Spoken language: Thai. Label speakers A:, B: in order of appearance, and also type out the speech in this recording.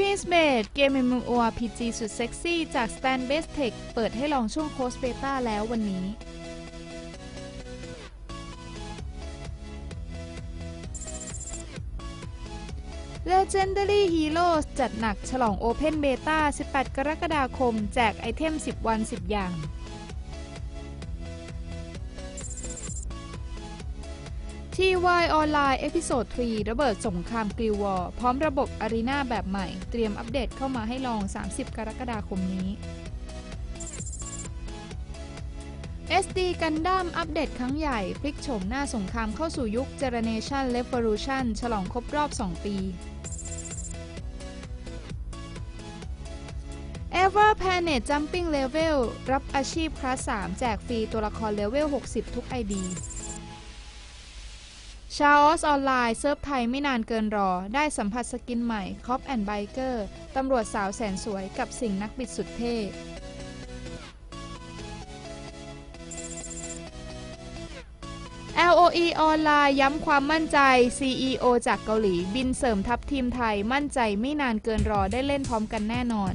A: Queen's Maid เกม MMORPG สุดเซ็กซี่จาก Stanbase Tech เปิดให้ลองช่วงโคสเบต้าแล้ววันนี้ Legendary Heroes จัดหนักฉลอง Open Beta 18 กรกฎาคม แจกไอเทม 10 วัน 10 อย่าง TY ออนไลน์เอพิโซด3ระเบิดสงครามกริววอร์พร้อมระบบอารีนาแบบใหม่ เตรียมอัปเดตเข้ามาให้ลอง 30 กรกฎาคมนี้ SD Gundam อัปเดตครั้งใหญ่ พลิกโฉมหน้าสงครามเข้าสู่ยุค Generation Revolution ฉลองครบรอบ 2 ปี Ever Planet Jumping Level รับอาชีพคลาส 3 แจกฟรีตัวละครเลเวล 60 ทุก ID ชาออสออนไลน์เซิร์ฟไทยไม่นานเกินรอ ได้สัมผัสสกินใหม่คอปแอนด์ไบเกอร์ตำรวจสาวแสนสวยกับสิ่งนักบิดสุดเท่ LOE ออนไลน์ย้ำความมั่นใจ CEO จากเกาหลี บินเสริมทัพทีมไทยมั่นใจไม่นานเกินรอได้เล่นพร้อมกันแน่นอน